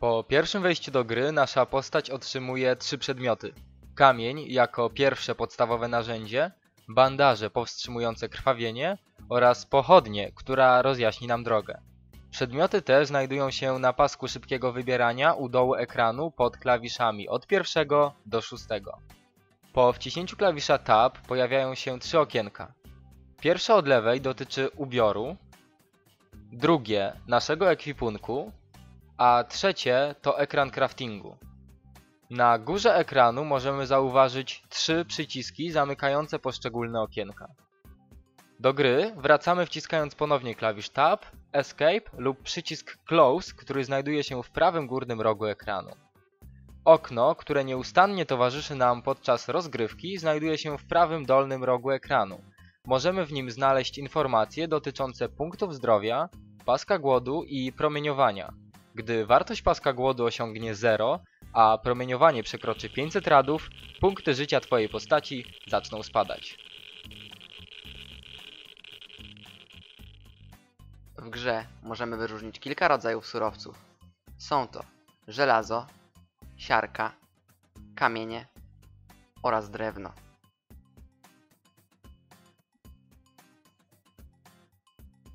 Po pierwszym wejściu do gry nasza postać otrzymuje trzy przedmioty. Kamień jako pierwsze podstawowe narzędzie, bandaże powstrzymujące krwawienie oraz pochodnie, która rozjaśni nam drogę. Przedmioty te znajdują się na pasku szybkiego wybierania u dołu ekranu pod klawiszami od pierwszego do szóstego. Po wciśnięciu klawisza Tab pojawiają się trzy okienka. Pierwsze od lewej dotyczy ubioru, drugie naszego ekwipunku, a trzecie to ekran craftingu. Na górze ekranu możemy zauważyć trzy przyciski zamykające poszczególne okienka. Do gry wracamy wciskając ponownie klawisz Tab, Escape lub przycisk Close, który znajduje się w prawym górnym rogu ekranu. Okno, które nieustannie towarzyszy nam podczas rozgrywki, znajduje się w prawym dolnym rogu ekranu. Możemy w nim znaleźć informacje dotyczące punktów zdrowia, paska głodu i promieniowania. Gdy wartość paska głodu osiągnie 0, a promieniowanie przekroczy 500 radów, punkty życia Twojej postaci zaczną spadać. W grze możemy wyróżnić kilka rodzajów surowców. Są to żelazo, siarka, kamienie oraz drewno.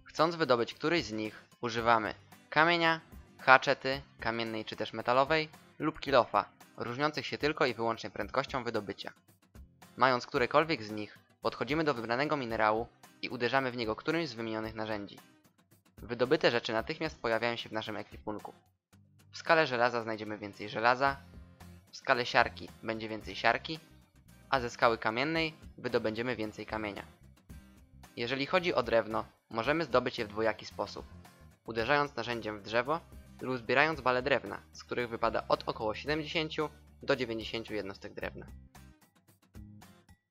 Chcąc wydobyć któryś z nich, używamy kamienia, haczety, kamiennej czy też metalowej lub kilofa, różniących się tylko i wyłącznie prędkością wydobycia. Mając którekolwiek z nich, podchodzimy do wybranego minerału i uderzamy w niego którymś z wymienionych narzędzi. Wydobyte rzeczy natychmiast pojawiają się w naszym ekwipunku. W skale żelaza znajdziemy więcej żelaza, w skale siarki będzie więcej siarki, a ze skały kamiennej wydobędziemy więcej kamienia. Jeżeli chodzi o drewno, możemy zdobyć je w dwojaki sposób. Uderzając narzędziem w drzewo lub zbierając bale drewna, z których wypada od około 70 do 90 jednostek drewna.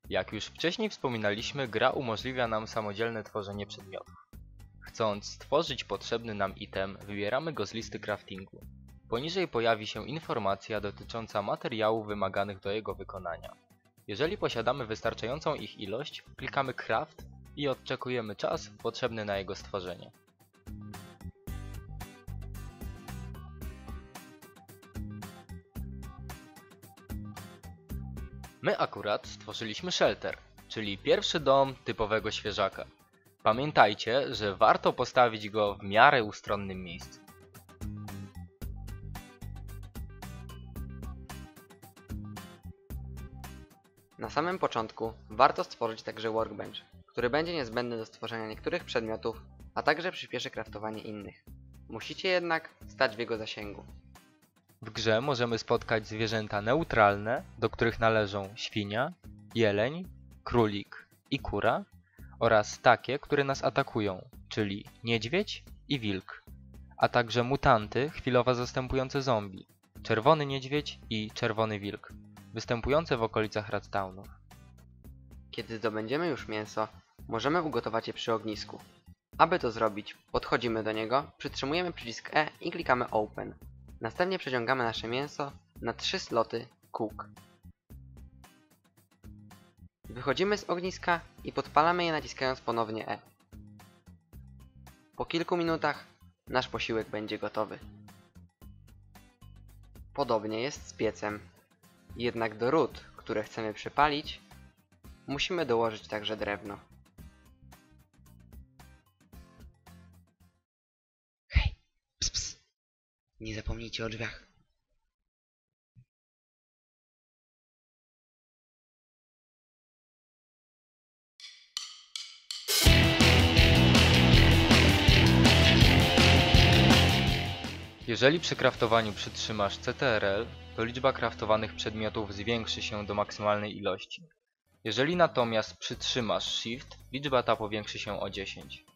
Jak już wcześniej wspominaliśmy, gra umożliwia nam samodzielne tworzenie przedmiotów. Chcąc stworzyć potrzebny nam item, wybieramy go z listy craftingu. Poniżej pojawi się informacja dotycząca materiałów wymaganych do jego wykonania. Jeżeli posiadamy wystarczającą ich ilość, klikamy craft i odczekujemy czas potrzebny na jego stworzenie. My akurat stworzyliśmy shelter, czyli pierwszy dom typowego świeżaka. Pamiętajcie, że warto postawić go w miarę ustronnym miejscu. Na samym początku warto stworzyć także workbench, który będzie niezbędny do stworzenia niektórych przedmiotów, a także przyspieszy kraftowanie innych. Musicie jednak stać w jego zasięgu. W grze możemy spotkać zwierzęta neutralne, do których należą świnia, jeleń, królik i kura oraz takie, które nas atakują, czyli niedźwiedź i wilk, a także mutanty chwilowo zastępujące zombie, czerwony niedźwiedź i czerwony wilk, występujące w okolicach Radstownów. Kiedy zdobędziemy już mięso, możemy ugotować je przy ognisku. Aby to zrobić, podchodzimy do niego, przytrzymujemy przycisk E i klikamy Open. Następnie przeciągamy nasze mięso na trzy sloty Cook. Wychodzimy z ogniska i podpalamy je naciskając ponownie E. Po kilku minutach nasz posiłek będzie gotowy. Podobnie jest z piecem. Jednak do ród, które chcemy przypalić, musimy dołożyć także drewno. Nie zapomnijcie o drzwiach. Jeżeli przy kraftowaniu przytrzymasz CTRL, to liczba kraftowanych przedmiotów zwiększy się do maksymalnej ilości. Jeżeli natomiast przytrzymasz Shift, liczba ta powiększy się o 10.